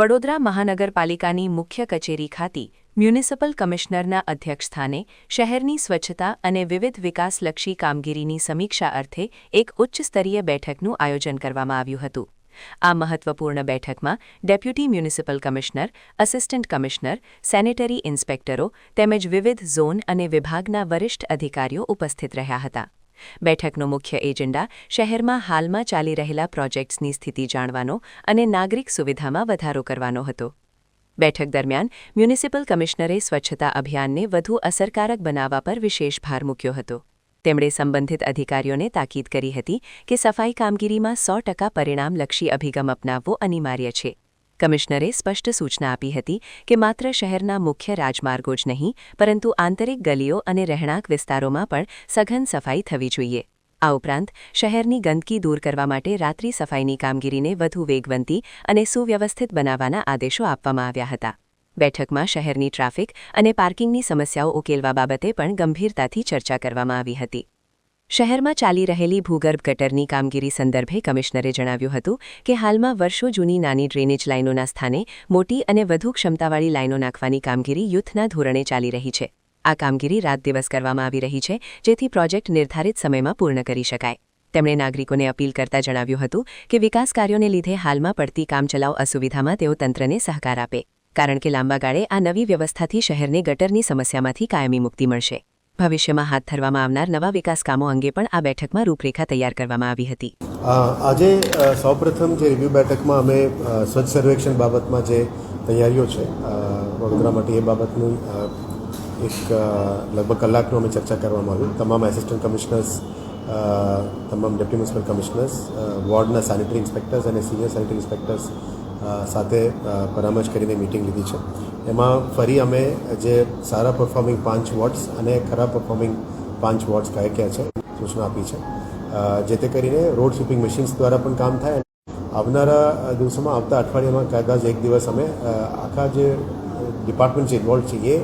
વડોદરા મહાનગરપાલિકાની મુખ્ય કચેરી ખાતે મ્યુનિસિપલ કમિશનરના અધ્યક્ષસ્થાને શહેરની સ્વચ્છતા અને વિવિધ વિકાસલક્ષી કામગીરીની સમીક્ષા અર્થે એક ઉચ્ચસ્તરીય બેઠકનું આયોજન કરવામાં આવ્યું હતું. આ મહત્વપૂર્ણ બેઠકમાં deputy municipal commissioner, assistant commissioner, sanitary ઇન્સ્પેક્ટરો તેમજ વિવિધ ઝોન અને વિભાગના વરિષ્ઠ અધિકારીઓ ઉપસ્થિત રહ્યા હતા. બેઠકનો મુખ્ય એજન્ડા શહેરમાં હાલમાં ચાલી રહેલા પ્રોજેક્ટ્સની સ્થિતિ જાણવાનો અને નાગરિક સુવિધામાં વધારો કરવાનો હતો. બેઠક દરમિયાન મ્યુનિસિપલ કમિશનરે સ્વચ્છતા અભિયાનને વધુ અસરકારક બનાવવા પર વિશેષ ભાર મૂક્યો હતો. તેમણે સંબંધિત અધિકારીઓને તાકીદ કરી હતી કે સફાઈ કામગીરીમાં સો ટકા પરિણામલક્ષી અભિગમ અપનાવવો અનિવાર્ય છે. કમિશનરે સ્પષ્ટ સૂચના આપી હતી કે માત્ર શહેરના મુખ્ય રાજમાર્ગો જ નહીં, પરંતુ આંતરિક ગલીઓ અને રહેણાંક વિસ્તારોમાં પણ સઘન સફાઈ થવી જોઈએ. આ ઉપરાંત, શહેરની ગંદકી દૂર કરવા માટે રાત્રિ સફાઈની કામગીરીને વધુ વેગવંતી અને સુવ્યવસ્થિત બનાવવાના આદેશો આપવામાં આવ્યા હતા. બેઠકમાં શહેરની ટ્રાફિક અને પાર્કિંગની સમસ્યાઓ ઉકેલવા બાબતે પણ ગંભીરતાથી ચર્ચા કરવામાં આવી હતી. શહેરમાં ચાલી રહેલી ભૂગર્ભ ગટરની કામગીરી સંદર્ભે કમિશનરે જણાવ્યું હતું કે હાલમાં વર્ષો જૂની નાની ડ્રેનેજ લાઇનોના સ્થાને મોટી અને વધુ ક્ષમતાવાળી લાઇનો નાખવાની કામગીરી યુથના ધોરણે ચાલી રહી છે. આ કામગીરી રાત દિવસ કરવામાં આવી રહી છે, જેથી પ્રોજેક્ટ નિર્ધારિત સમયમાં પૂર્ણ કરી શકાય. તેમણે નાગરિકોને અપીલ કરતા જણાવ્યું હતું કે વિકાસ કાર્યોને લીધે હાલમાં પડતી કામચલાઉ અસુવિધામાં તેઓ તંત્રને સહકાર આપે, કારણ કે લાંબા ગાળે આ નવી વ્યવસ્થાથી શહેરને ગટરની સમસ્યામાંથી કાયમી મુક્તિ મળશે. ભવિષ્યમાં હાથ ધરવામાં આવનાર નવા વિકાસ કામો અંગે પણ આ બેઠકમાં રૂપરેખા તૈયાર કરવામાં આવી હતી. આજે સૌપ્રથમ જે રિવ્યૂ બેઠકમાં અમે સ્વચ્છ સર્વેક્ષણ બાબતમાં જે તૈયારીઓ છે વડોદરા માટે એ બાબતનું એક લગભગ કલાકનું અમે ચર્ચા કરવામાં આવ્યું. તમામ એસિસ્ટન્ટ કમિશનર્સ તમામ ડેપ્ટી મ્યુનિસિપલ કમિશનર્સ વોર્ડના સેનિટરી ઇન્સ્પેક્ટર્સ અને સિનિયર સેનિટરી ઇન્સ્પેક્ટર્સ સાથે પરામર્શ કરીને મિટિંગ લીધી છે. એમાં ફરી અમે જે સારા પરફોર્મિંગ પાંચ વોર્ડ્સ અને ખરાબ પરફોર્મિંગ પાંચ વોર્ડ્સ કયા કયા છે, સૂચના આપી છે. જે તે કરીને રોડ સ્વીપિંગ મશીન્સ દ્વારા પણ કામ થાય આવનારા દિવસોમાં આવતા અઠવાડિયામાં કદાચ એક દિવસ અમે આખા જે ડિપાર્ટમેન્ટ જે ઇન્વોલ્વ છે એ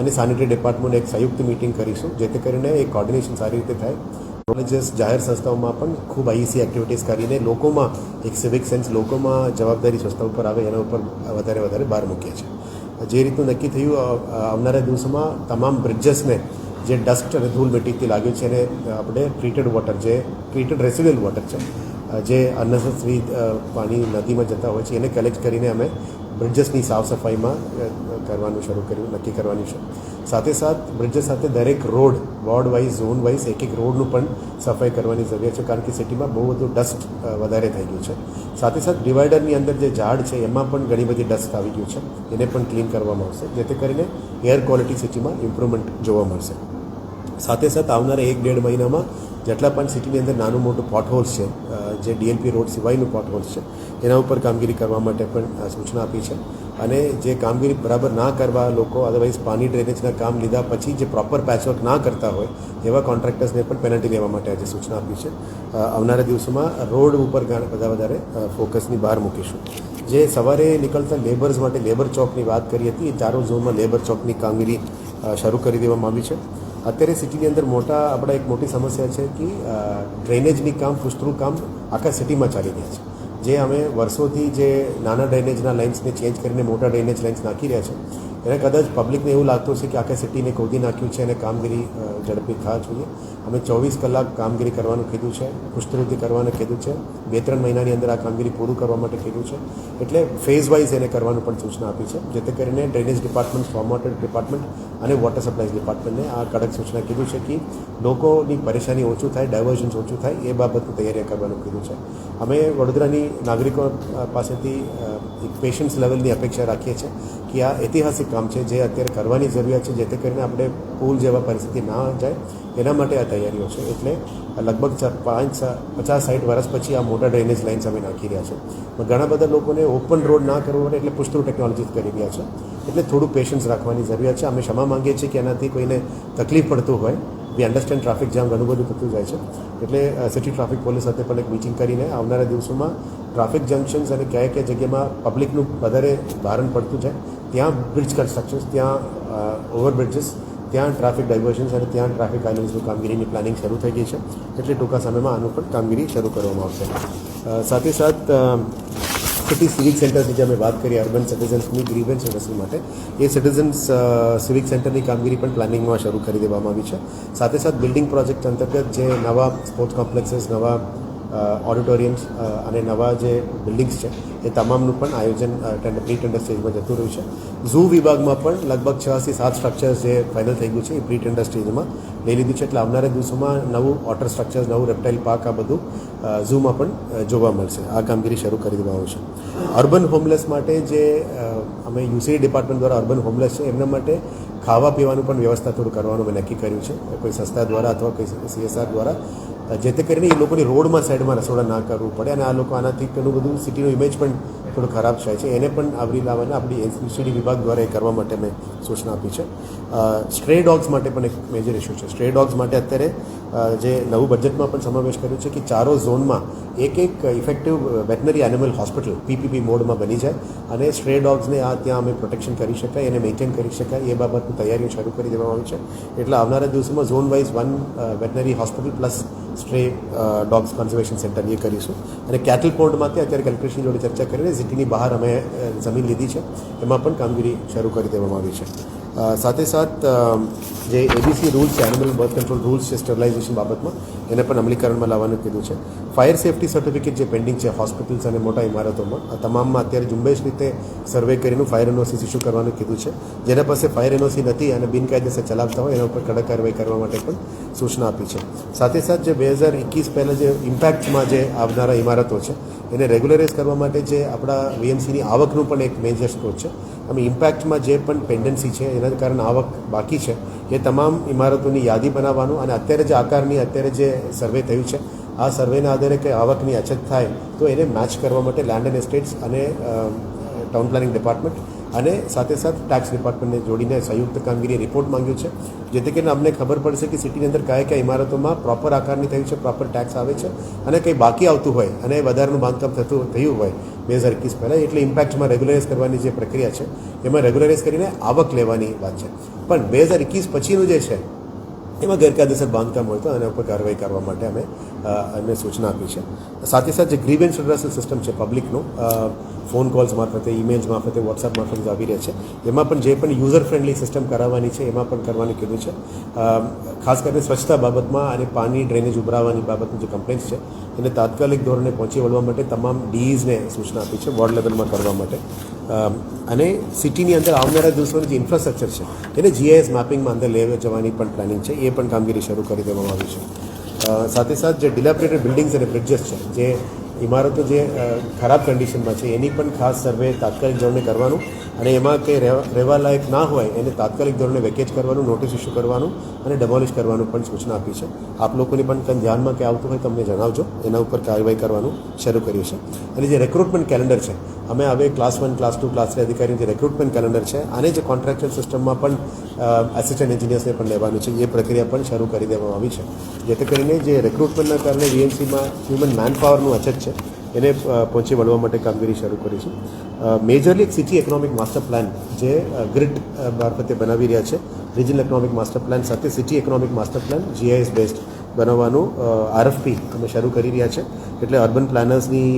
અને સેનિટરી ડિપાર્ટમેન્ટ એક સંયુક્ત મિટિંગ કરીશું, જેથી કરીને એ કોર્ડિનેશન સારી રીતે થાય. કોલેજીસ જાહેર સંસ્થાઓમાં પણ ખૂબ આઈસી એક્ટિવિટીઝ કરીને લોકોમાં એક સિવિક સેન્સ લોકોમાં જવાબદારી સંસ્થા ઉપર આવે, એના ઉપર વધારે વધારે ભાર મૂકીએ છીએ. જે રીતનું નક્કી થયું આવનારા દિવસોમાં તમામ બ્રિજેસને જે ડસ્ટ અને ધૂળ મિટ્ટીથી લાગ્યું છે એને આપણે ટ્રીટેડ વોટર જે ટ્રીટેડ રેસિડ્યુઅલ વોટર છે જે અનનેસેસરી પાણી નદીમાં જતા હોય છે, એને કલેક્ટ કરીને અમે બ્રિજેસની સાફ સફાઈમાં કરવાનું શરૂ કર્યું, નક્કી કરવાનું છે સાથે સાથ બ્રિજેસ સાથે દરેક road ward wise zone wise એક એક રોડનું પણ સફાઈ કરવાની જરૂરિયાત છે, કારણ કે સિટીમાં બહુ બધું ડસ્ટ વધારે થઈ ગયું છે. સાથે સાથ, ડિવાઈડરની અંદર જે ઝાડ છે, એમાં પણ ઘણી બધી ડસ્ટ આવી ગયું છે. એને પણ ક્લીન કરવામાં આવશે, જેથી કરીને એર ક્વોલિટી સિટીમાં ઇમ્પ્રુવમેન્ટ જોવા મળશે. સાથે સાથ, આવનારા એક ડેઢ મહિનામાં જેટલા પણ સિટીની અંદર નાનું મોટું પોટહોલ્સ છે જે ડીએલપી રોડ સિવાયનું પોટહોલ્સ છે, એના ઉપર કામગીરી કરવા માટે પણ સૂચના આપી છે. અને જે કામગીરી બરાબર ના કરવા લોકો અદરવાઇઝ પાણી ડ્રેનેજના કામ લીધા પછી જે પ્રોપર પેચવર્ક ના કરતા હોય, એવા કોન્ટ્રાક્ટર્સને પણ પેનલ્ટી લેવા માટે આજે સૂચના આપી છે. આવનારા દિવસોમાં રોડ ઉપર બધા વધારે ફોકસની બહાર મૂકીશું. જે સવારે નીકળતા લેબર્સ માટે લેબર ચોકની વાત કરી હતી, એ ચારો ઝોનમાં લેબર ચોકની કામગીરી શરૂ કરી દેવામાં આવી છે. અત્યારે સિટીની અંદર મોટા આપણા એક મોટી સમસ્યા છે કે ડ્રેનેજની કામ પુષ્કરું કામ આખા સિટીમાં ચાલી રહ્યા છે. જે અમે વર્ષોથી જે નાના ડ્રેનેજના લાઇન્સને ચેન્જ કરીને મોટા ડ્રેનેજ લાઇન્સ નાખી રહ્યા છે એને કદાચ પબ્લિકને એવું લાગતું છે કે આખા સિટીને કોદી નાખ્યું છે અને કામગીરી ઝડપી થવા જોઈએ. અમે ચોવીસ કલાક કામગીરી કરવાનું કીધું છે પુષ્કૃતિ કરવાનું કીધું છે. બે ત્રણ મહિનાની અંદર આ કામગીરી પૂરું કરવા માટે કીધું છે. એટલે ફેઝ વાઇઝ એને કરવાનું પણ સૂચના આપી છે, જેથી કરીને drainage department storm water department અને વોટર સપ્લાય ડિપાર્ટમેન્ટને આ કડક સૂચના કીધું છે કે લોકોની પરેશાની ઓછું થાય ડાયવર્ઝન્સ ઓછું થાય, એ બાબતની તૈયારી કરવાનું કીધું છે. અમે વડોદરાની નાગરિકો પાસેથી એક પેશન્સ લેવલની અપેક્ષા રાખીએ છીએ કે આ ઐતિહાસિક કામ છે જે અત્યારે કરવાની જરૂરિયાત છે, જેથી કરીને આપણે પૂલ જેવા પરિસ્થિતિ ના જાય, એના માટે આ તૈયારીઓ છે. એટલે લગભગ પાંચ પચાસ સાઠ વર્ષ પછી આ મોટા ડ્રેનેજ લાઇન્સ અમે નાખી રહ્યા છે. ઘણા બધા લોકોને ઓપન રોડ ના કરવો પડે એટલે પુષ્કળ ટેકનોલોજી કરી રહ્યા છે. એટલે થોડું પેશન્સ રાખવાની જરૂરિયાત છે. અમે ક્ષમા માંગીએ છીએ કે એનાથી કોઈને તકલીફ પડતું હોય વી અન્ડરસ્ટેન્ડ ટ્રાફિક જામ ઘણું બધું થતું જાય છે. એટલે સિટી ટ્રાફિક પોલીસ સાથે પણ એક મિટિંગ કરીને આવનારા દિવસોમાં ટ્રાફિક જંકશન્સ અને કયા કયા જગ્યામાં પબ્લિકનું વધારે ભારણ પડતું છે ત્યાં બ્રિજ કન્સ્ટ્રક્શન્સ ત્યાં ઓવરબ્રિજીસ ત્યાં ટ્રાફિક ડાયવર્ઝન્સ અને ત્યાં ટ્રાફિક આઇલેન્ડ્સનું કામગીરીની પ્લાનિંગ શરૂ થઈ ગઈ છે. એટલે ટૂંકા સમયમાં આનું પણ કામગીરી શરૂ કરવામાં આવશે. સાથે સાથ સિટી સિવિક સેન્ટરની જે અમે વાત કરી અર્બન સિટીઝન્સની ગ્રીવન્સ રસી માટે, એ સિટીઝન્સ સિવિક સેન્ટરની કામગીરી પણ પ્લાનિંગમાં શરૂ કરી દેવામાં આવી છે. સાથે સાથે બિલ્ડિંગ પ્રોજેક્ટ અંતર્ગત જે નવા સ્પોર્ટ્સ કોમ્પ્લેક્સીસ નવા ઓડિટોરિયમ્સ અને નવા જે બિલ્ડિંગ્સ છે, એ તમામનું પણ આયોજન ટેન્ડર પ્રી ટેન્ડર સ્ટેજમાં જતું રહ્યું છે. ઝૂ વિભાગમાં પણ લગભગ છથી સાત સ્ટ્રક્ચર્સ જે ફાઇનલ થઈ ગયું છે, એ પ્રી ટેન્ડર સ્ટેજમાં લઈ લીધું છે. એટલે આવનારા દિવસોમાં નવું વોટર સ્ટ્રક્ચર્સ નવું રેપ્ટાઇલ પાર્ક આ બધું ઝૂમાં પણ જોવા મળશે. આ કામગીરી શરૂ કરી દેવામાં આવશે. અર્બન હોમલેસ માટે જે અમે યુસીડી ડિપાર્ટમેન્ટ દ્વારા અર્બન હોમલેસ છે, એમના માટે ખાવા પીવાનું પણ વ્યવસ્થા થોડું કરવાનું મેં નક્કી કર્યું છે. કોઈ સંસ્થા દ્વારા અથવા કોઈ સીએસઆર દ્વારા જેથી કરીને એ લોકોની રોડમાં, સાઈડમાં રસોડા ના કરવું પડે અને આ લોકો આનાથી ઘણું બધું સિટીનું ઇમેજ પણ થોડું ખરાબ થાય છે. એને પણ આવરી લાવવાના આપણી એનસીડી વિભાગ દ્વારા એ કરવા માટે મેં સૂચના આપી છે. સ્ટ્રે ડોગ્સ માટે પણ એક મેજર ઇસ્યુ છે. સ્ટ્રે ડોગ્સ માટે અત્યારે જે નવું બજેટમાં પણ સમાવેશ કર્યો છે કે ચારો ઝોનમાં એક એક effective veterinary animal hospital PPP મોડમાં બની જાય અને સ્ટ્રે ડોગ્સને આ ત્યાં અમે પ્રોટેક્શન કરી શકાય એને મેન્ટેન કરી શકાય એ બાબતની તૈયારીઓ શરૂ કરી દેવામાં આવી છે. એટલે આવનારા દિવસોમાં zone wise one veterinary hospital plus stray dogs conservation centre એ કરીશું. અને કેટલ પોર્ટમાંથી અત્યારે કલેક્ટરશ્રી જોડે ચર્ચા કરીને સિટીની બહાર અમે જમીન લીધી છે. એમાં પણ કામગીરી શરૂ કરી દેવામાં આવી છે. સાથે સાથ જે એબીસી રૂલ્સ છે એનિમલ બર્થ કંટ્રોલ રૂલ્સ છે સ્ટરલાઇઝેશન બાબતમાં, એને પણ અમલીકરણમાં લાવવાનું કીધું છે. ફાયર સેફ્ટી સર્ટિફિકેટ જે પેન્ડિંગ છે હોસ્પિટલ્સ અને મોટા ઇમારતોમાં, આ તમામમાં અત્યારે ઝુંબેશ રીતે સર્વે કરીને ફાયર એનઓસી ઇસ્યુ કરવાનું કીધું છે. જેના પાસે ફાયર એનઓસી નથી અને બિનકાયદેસર ચલાવતા હોય, એના ઉપર કડક કાર્યવાહી કરવા માટે પણ સૂચના આપી છે. સાથે સાથ જે બે હજાર એકવીસ પહેલાં જે ઇમ્પેક્ટમાં જે આવનારા ઇમારતો છે, એને રેગ્યુલરાઇઝ કરવા માટે જે આપણા વીએમસીની આવકનું પણ એક મેજર સ્ત્રોત છે. અમે ઇમ્પેક્ટમાં જે પણ પેન્ડન્સી છે, એના કારણે આવક બાકી છે. એ તમામ ઇમારતોની યાદી બનાવવાનું અને અત્યારે જે આકારની, અત્યારે જે સર્વે થયું છે, આ સર્વેના આધારે કે આવકની અછત થાય તો એને મેચ કરવા માટે લેન્ડ એન્ડ એસ્ટેટ્સ અને ટાઉન પ્લાનિંગ ડિપાર્ટમેન્ટ અને સાથે સાથે ટેક્સ ડિપાર્ટમેન્ટને જોડીને સંયુક્ત કામગીરી રિપોર્ટ માંગ્યો છે. જેથી કરીને અમને ખબર પડશે કે સિટીની અંદર કયા કયા ઇમારતોમાં પ્રોપર આકારની થયું છે પ્રોપર ટેક્સ આવે છે અને કંઈ બાકી આવતું હોય અને વધારાનું બાંધકામ થતું, થયું હોય બે હજાર એકવીસ પહેલાં, એટલે ઇમ્પેક્ટમાં રેગ્યુલરાઇઝ કરવાની જે પ્રક્રિયા છે, એમાં રેગ્યુલરાઇઝ કરીને આવક લેવાની વાત છે. પણ બે હજાર એકવીસ પછીનું જે છે, એમાં ગેરકાયદેસર બાંધકામ હોય તો એના ઉપર કાર્યવાહી કરવા માટે અમે એમને સૂચના આપી છે. સાથે સાથે જે ગ્રીવેન્સ રિડ્રેસલ સિસ્ટમ છે પબ્લિકનું ફોન કોલ્સ મારફતે ઇમેલ્સ મારફતે વોટ્સએપ મારફતે આવી રહ્યા છે. એમાં પણ જે પણ યુઝર ફ્રેન્ડલી સિસ્ટમ કરાવવાની છે, એમાં પણ કરવાનું કીધું છે. ખાસ કરીને સ્વચ્છતા બાબતમાં અને પાણી ડ્રેનેજ ઉભરાવાની બાબતની જે કમ્પ્લેન્ટ્સ છે, એને તાત્કાલિક ધોરણે પહોંચી વળવા માટે તમામ ડીઝને સૂચના આપી છે, વોર્ડ લેવલમાં કરવા માટે. અને સિટીની અંદર આવનારા દિવસોની જે ઇન્ફ્રાસ્ટ્રક્ચર છે, એને જીઆઈએસ મેપિંગમાં અંદર લેવા જવાની પણ પ્લાનિંગ છે, એ પણ કામગીરી શરૂ કરી દેવામાં આવી છે. સાથે સાથે જે ડિલેપરેટેડ બિલ્ડિંગ્સ અને બ્રિજેસ છે, જે ઇમારતો જે ખરાબ કન્ડિશનમાં છે, એની પણ ખાસ સર્વે તાત્કાલિક ધોરણે કરવાનું. અને એમાં કે રહેવા રહેવાલાયક ના હોય, એને તાત્કાલિક ધોરણે વેકેજ કરવાનું નોટિસ ઇસ્યુ કરવાનું અને ડેમોલિશ કરવાનું પણ સૂચના આપી છે. આપ લોકોની પણ કંઈ ધ્યાનમાં કે આવતું હોય તમને જણાવજો. એના ઉપર કાર્યવાહી કરવાનું શરૂ કર્યું છે. અને જે રેક્રુટમેન્ટ કેલેન્ડર છે, અમે હવે class one class two class three અધિકારીનું જે રેક્રુટમેન્ટ કેલેન્ડર છે અને જે કોન્ટ્રાક્ટર સિસ્ટમમાં પણ એસિસ્ટન્ટ એન્જિનિયર્સને પણ લેવાનું છે. એ પ્રક્રિયા પણ શરૂ કરી દેવામાં આવી છે. જેથી કરીને જે રેક્રુટમેન્ટના કારણે વીએમસીમાં હ્યુમન મેન પાવરનું અછત છે એને પહોંચી વળવા માટે કામગીરી શરૂ કરીશું મેજરલી એક સિટી ઇકોનોમિક માસ્ટર પ્લાન જે ગ્રીડ મારફતે બનાવી રહ્યા છે. રિજનલ ઇકોનોમિક માસ્ટર પ્લાન સાથે city economic master plan GIS based બનાવવાનું આરએફપી અમે શરૂ કરી રહ્યા છે. એટલે અર્બન પ્લાનર્સની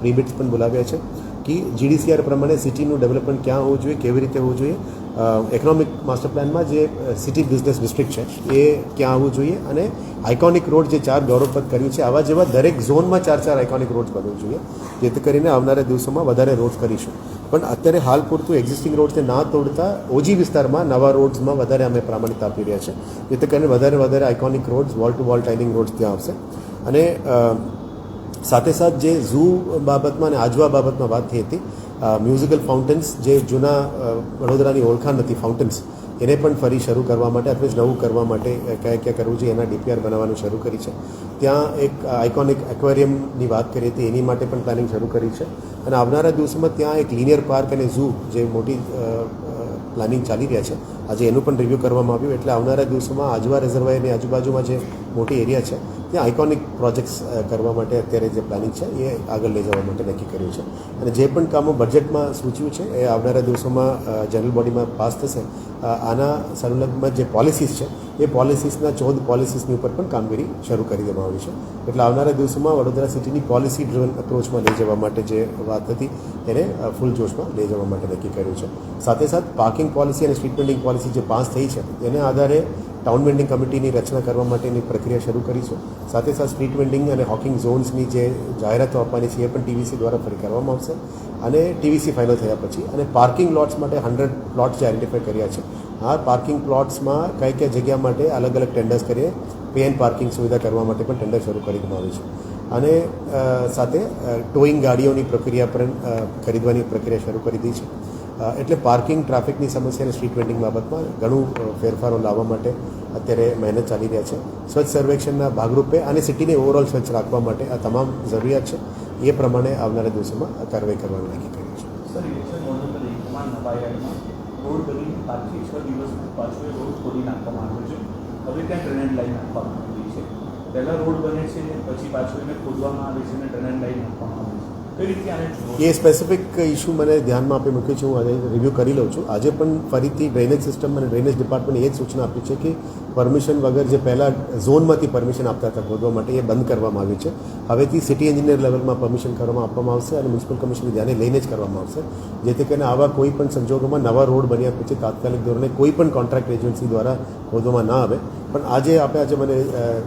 પ્રીબિટ્સ પણ બોલાવ્યા છે. કે જીડીસીઆર પ્રમાણે સિટીનું ડેવલપમેન્ટ ક્યાં હોવું જોઈએ, કેવી રીતે હોવું જોઈએ? ઇકોનોમિક માસ્ટર પ્લાનમાં જે સિટી બિઝનેસ ડિસ્ટ્રિક્ટ છે, એ ક્યાં આવવું જોઈએ? અને આઇકોનિક રોડ જે ચાર ગૌરવપદ કર્યું છે, આવા જેવા દરેક ઝોનમાં ચાર ચાર આઇકોનિક રોડ બનવું જોઈએ, જેથી કરીને આવનારા દિવસોમાં વધારે રોડ કરીશું. પણ અત્યારે હાલ પૂરતું એક્ઝિસ્ટિંગ રોડને ના તોડતા ઓજી વિસ્તારમાં નવા રોડ્સમાં વધારે અમે પ્રામાણિકતા આપી રહ્યા છે. જેથી કરીને વધારે વધારે iconic roads wall to wall ટાઇનિંગ roads ત્યાં આવશે. અને સાથે સાથ જે ઝૂ બાબતમાં અને આજવા બાબતમાં વાત થઈ હતી મ્યુઝિકલ ફાઉન્ટેન્સ જે જૂના વડોદરાની ઓળખાણ હતી ફાઉન્ટેન્સ એને પણ ફરી શરૂ કરવા માટે અથવા નવું કરવા માટે ક્યાં કયા કરવું છે, એના ડીપીઆર બનાવવાનું શરૂ કરી છે. ત્યાં એક આઇકોનિક એક્વેરિયમની વાત કરી હતી એની માટે પણ પ્લાનિંગ શરૂ કરી છે. અને આવનારા દિવસોમાં ત્યાં એક લિનિયર પાર્ક અને ઝૂ જે મોટી પ્લાનિંગ ચાલી રહ્યા છે. આજે એનું પણ રિવ્યૂ કરવામાં આવ્યું. એટલે આવનારા દિવસોમાં આજવા રિઝર્વાયરની આજુબાજુમાં જે મોટી એરિયા છે, ત્યાં આઇકોનિક પ્રોજેક્ટ્સ કરવા માટે અત્યારે જે પ્લાનિંગ છે, એ આગળ લઈ જવા માટે નક્કી કર્યું છે. અને જે પણ કામો બજેટમાં સૂચવ્યું છે, એ આવનારા દિવસોમાં જનરલ બોડીમાં પાસ થશે. આના સંલગ્નમાં જે પોલિસીસ છે, એ પોલિસીસના ચૌદ પોલિસીસની ઉપર પણ કામગીરી શરૂ કરી દેવામાં આવી છે. એટલે આવનારા દિવસોમાં વડોદરા સિટીની પોલિસી ડ્રિવન અપ્રોચમાં લઈ જવા માટે જે વાત હતી, એને ફૂલ જોશમાં લઈ જવા માટે નક્કી કર્યું છે. સાથે સાથ પાર્કિંગ પોલિસી અને સ્ટ્રીટ વેન્ડિંગ પોલિસી જે પાસ થઈ છે, એના આધારે ટાઉન વેન્ડિંગ કમિટીની રચના કરવા માટેની પ્રક્રિયા શરૂ કરીશું સાથે સાથે સ્ટ્રીટ વેન્ડિંગ અને હોકિંગ ઝોન્સની જે જાહેરાતો આપવાની છે, એ પણ ટીવીસી દ્વારા ફરી કરવામાં આવશે અને ટીવીસી ફાઇનલ થયા પછી. અને પાર્કિંગ લોટ્સ માટે હંડ્રેડ પ્લોટ્સ જે આઈડેન્ટિફાઈ કર્યા છે. આ પાર્કિંગ પ્લોટ્સમાં કઈ કઈ જગ્યા માટે અલગ અલગ ટેન્ડર્સ કરીએ પે એન્ડ પાર્કિંગ સુવિધા કરવા માટે પણ ટેન્ડર શરૂ કરી દેવામાં આવી છે. અને સાથે ટોઈંગ ગાડીઓની પ્રક્રિયા પણ ખરીદવાની પ્રક્રિયા શરૂ કરી દીધી છે. એટલે પાર્કિંગ ટ્રાફિકની સમસ્યા અને સ્ટ્રીટ વેન્ડિંગ બાબતમાં ઘણું ફેરફારો લાવવા માટે અત્યારે મહેનત ચાલી રહ્યા છે. સ્વચ્છ સર્વેક્ષણના ભાગરૂપે અને સિટીને ઓવરઓલ સ્વચ્છ રાખવા માટે આ તમામ જરૂરિયાત છે. એ પ્રમાણે આવનારા દિવસોમાં કાર્યવાહી કરવાનું નક્કી કર્યું છે. પહેલાં રોડ બને છે પછી પાછું એને ખોદવામાં આવે છે અને ડ્રેનેજ લાઈન આપવામાં આવે છે. એ સ્પેસિફિક ઇસ્યુ મને ધ્યાનમાં આપી મૂક્યું છે હું આજે રિવ્યૂ કરી લઉં છું. આજે પણ ફરીથી ડ્રેનેજ સિસ્ટમ અને ડ્રેનેજ ડિપાર્ટમેન્ટ એ જ સૂચના આપી છે કે પરમિશન વગર જે પહેલાં ઝોનમાંથી પરમિશન આપતા હતા ખોદવા માટે એ બંધ કરવામાં આવ્યું છે. હવેથી સિટી એન્જિનિયર લેવલમાં પરમિશન કરવામાં આપવામાં આવશે અને મ્યુનિસિપલ કમિશનને ધ્યાને લઈને જ કરવામાં આવશે. જેથી કરીને આવા કોઈ પણ સંજોગોમાં નવા રોડ બન્યા પછી તાત્કાલિક ધોરણે કોઈ પણ કોન્ટ્રાક્ટ એજન્સી દ્વારા ખોદવામાં ના આવે. પણ આજે આપણે આજે મને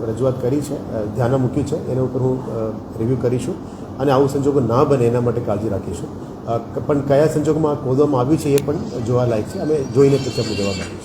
રજૂઆત કરી છે અ, ધ્યાનમાં મૂક્યું છે. એના ઉપર હું રિવ્યૂ કરીશું. અને આવું સંજોગો ના બને એના માટે કાળજી રાખીશું. પણ કયા સંજોગોમાં ખોદવામાં આવ્યું છે એ પણ જોવા લાયક છે. અમે જોઈને પછી આપણે જવાબ આપીશું